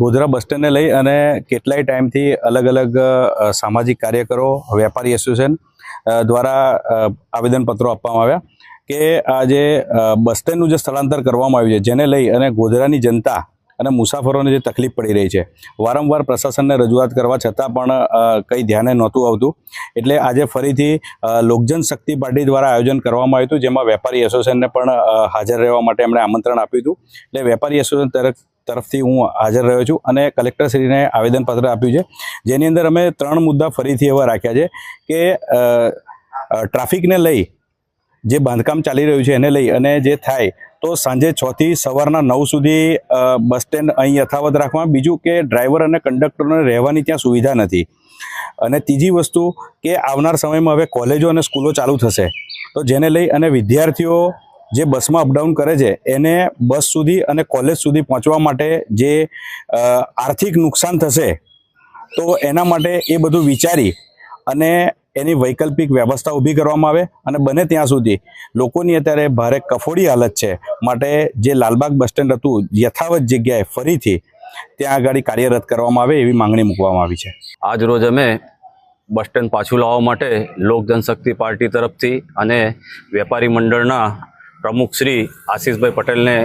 ગોધરા બસ સ્ટેન્ડને લઈ અને કેટલાય ટાઈમથી અલગ અલગ સામાજિક કાર્યકરો, વેપારી એસોસિએશન દ્વારા આવેદનપત્રો આપવામાં આવ્યા કે આ જે બસ સ્ટેન્ડનું જે સ્થળાંતર કરવામાં આવ્યું છે, જેને લઈ અને ગોધરાની જનતા અને મુસાફરોને જે તકલીફ પડી રહી છે, વારંવાર પ્રશાસનને રજૂઆત કરવા છતાં પણ કંઈ ધ્યાને નહોતું આવતું. એટલે આજે ફરીથી લોકજન શક્તિ પાર્ટી દ્વારા આયોજન કરવામાં આવ્યું હતું, જેમાં વેપારી એસોસિએશનને પણ હાજર રહેવા માટે એમણે આમંત્રણ આપ્યું હતું. એટલે વેપારી એસોસિએશન તરફ તરફથી હું હાજર રહ્યો છું અને કલેક્ટરશ્રીને આવેદનપત્ર આપ્યું છે. જેની અંદર અમે ત્રણ મુદ્દા ફરીથી એવા રાખ્યા છે કે ટ્રાફિકને લઈ જે બાંધકામ ચાલી રહ્યું છે એને લઈ અને જે થાય તો સાંજે છથી સવારના નવ સુધી બસ સ્ટેન્ડ અહીં યથાવત રાખવા બીજું કે ડ્રાઈવર અને કંડક્ટરોને રહેવાની ત્યાં સુવિધા નથી. અને ત્રીજી વસ્તુ કે આવનાર સમયમાં હવે કોલેજો અને સ્કૂલો ચાલુ થશે. તો જેને લઈ અને વિદ્યાર્થીઓ જે બસમાં અપડાઉન કરે છે, એને બસ સુધી અને કોલેજ સુધી પહોંચવા માટે જે આર્થિક નુકસાન થશે, તો એના માટે એ બધું વિચારી અને એની વૈકલ્પિક વ્યવસ્થા ઊભી કરવામાં આવે અને બને ત્યાં સુધી. લોકોની અત્યારે ભારે કફોડી હાલત છે. માટે જે લાલબાગ બસ સ્ટેન્ડ હતું, યથાવત જગ્યાએ ફરીથી ત્યાં આગળ કાર્યરત કરવામાં આવે એવી માંગણી મૂકવામાં આવી છે. આજ રોજ અમે બસ સ્ટેન્ડ પાછું લાવવા માટે લોક જનશક્તિ પાર્ટી તરફથી અને વેપારી મંડળના પ્રમુખ શ્રી આશીષભાઈ પટેલને